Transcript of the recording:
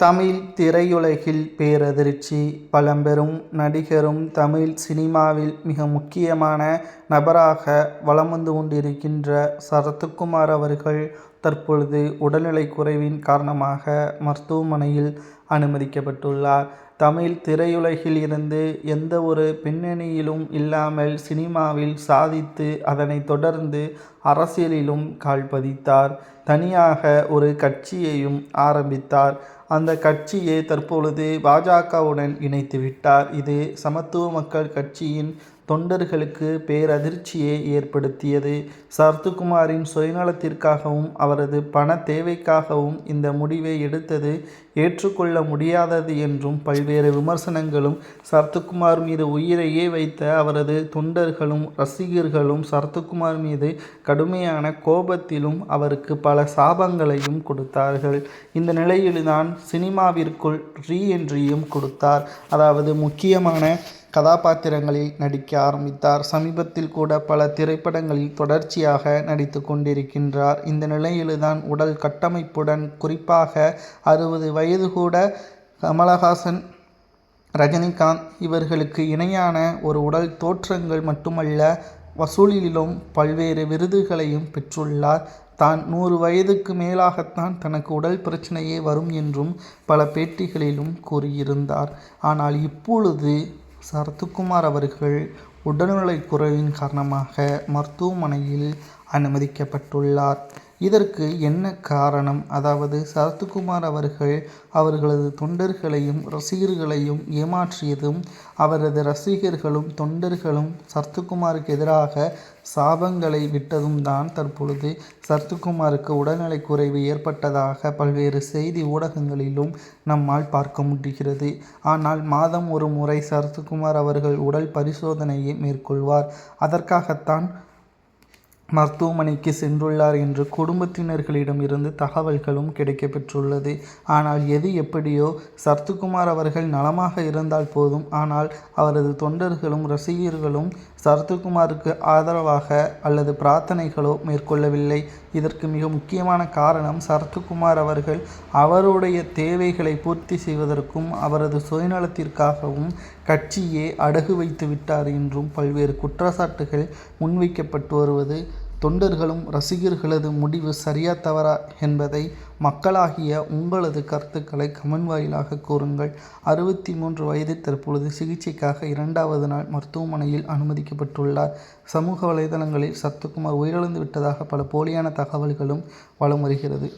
தமிழ் திரையுலகில் பேரதிர்ச்சி பழம்பெரும் நடிகரும் தமிழ் சினிமாவில் மிக முக்கியமான நபராக வலம் வந்து கொண்டிருக்கின்ற சரத்குமார் அவர்கள் தற்பொழுது உடல்நிலை குறைவின் காரணமாக மருத்துவமனையில் அனுமதிக்கப்பட்டுள்ளார். தமிழ் திரையுலகில் இருந்து எந்த ஒரு பின்னணியிலும் இல்லாமல் சினிமாவில் சாதித்து அதனை தொடர்ந்து அரசியலிலும் கால் பதித்தார். தனியாக ஒரு கட்சியையும் ஆரம்பித்தார். அந்த கட்சியை தற்பொழுது பாஜகவுடன் இணைத்து விட்டார். இது சமத்துவ மக்கள் கட்சியின் தொண்டர்களுக்கு பேரதிர்ச்சியை ஏற்படுத்தியது. சரத்குமாரின் சுயநலத்திற்காகவும் அவரது பண தேவைக்காகவும் இந்த முடிவை எடுத்தது ஏற்றுக்கொள்ள முடியாதது என்றும் பல்வேறு விமர்சனங்களும் சரத்குமார் மீது உயிரையே வைத்த அவரது தொண்டர்களும் ரசிகர்களும் சரத்குமார் மீது கடுமையான கோபத்திலும் அவருக்கு பல சாபங்களையும் கொடுத்தார்கள். இந்த நிலையில்தான் சினிமாவிற்குள் ரீ என்ட்ரியும் கொடுத்தார். அதாவது முக்கியமான கதாபாத்திரங்களில் நடிக்க ஆரம்பித்தார். சமீபத்தில் கூட பல திரைப்படங்களில் தொடர்ச்சியாக நடித்து கொண்டிருக்கின்றார். இந்த நிலையில்தான் உடல் கட்டமைப்புடன் குறிப்பாக அறுபது வயது கூட கமலஹாசன் ரஜினிகாந்த் இவர்களுக்கு இணையான ஒரு உடல் தோற்றங்கள் மட்டுமல்ல வசூலிலும் பல்வேறு விருதுகளையும் பெற்றுள்ளார். தான் நூறு வயதுக்கு மேலாகத்தான் தனக்கு உடல் பிரச்சனையே வரும் என்றும் பல பேட்டிகளிலும் கூறியிருந்தார். ஆனால் இப்பொழுது சரத்குமார் அவர்கள் உடல்நலக் குறைவின் காரணமாக மருத்துவமனையில் அனுமதிக்கப்பட்டுள்ளார். இதற்கு என்ன காரணம்? அதாவது சரத்குமார் அவர்கள் அவர்களது தொண்டர்களையும் ரசிகர்களையும் ஏமாற்றியதும் அவரது ரசிகர்களும் தொண்டர்களும் சரத்குமாருக்கு எதிராக சாபங்களை விட்டதும் தான் தற்பொழுது சரத்குமாருக்கு உடல்நலக் குறைவு ஏற்பட்டதாக பல்வேறு செய்தி ஊடகங்களிலும் நம்மால் பார்க்க முடிகிறது. ஆனால் மாதம் ஒரு முறை சரத்குமார் அவர்கள் உடல் பரிசோதனையை மேற்கொள்வார். அதற்காகத்தான் மருத்துவமனைக்கு சென்றுள்ளார் என்று குடும்பத்தினர்களிடம் இருந்து தகவல்களும் கிடைக்கப்பெற்றுள்ளது. ஆனால் எது எப்படியோ சரத்குமார் அவர்கள் நலமாக இருந்தால் போதும். ஆனால் அவரது தொண்டர்களும் ரசிகர்களும் சரத்குமாருக்கு ஆதரவாக அல்லது பிரார்த்தனைகளோ மேற்கொள்ளவில்லை. இதற்கு மிக முக்கியமான காரணம் சரத்குமார் அவர்கள் அவருடைய தேவைகளை பூர்த்தி செய்வதற்கும் அவரது சுயநலத்திற்காகவும் கட்சியே அடகு வைத்து விட்டார் என்றும் பல்வேறு குற்றச்சாட்டுகள் முன்வைக்கப்பட்டு வருவது தொண்டர்களும் ரசிகர்களது முடிவு சரியா தவறா என்பதை மக்களாகிய உங்களது கருத்துக்களை கமெண்ட் வாயிலாக கூறுங்கள். அறுபத்தி மூன்று வயதில் தற்பொழுது சிகிச்சைக்காக இரண்டாவது நாள் மருத்துவமனையில் அனுமதிக்கப்பட்டுள்ளார். சமூக வலைதளங்களில் சத்துக்குமார் உயிரிழந்து விட்டதாக பல போலியான தகவல்களும் வலம் வருகிறது.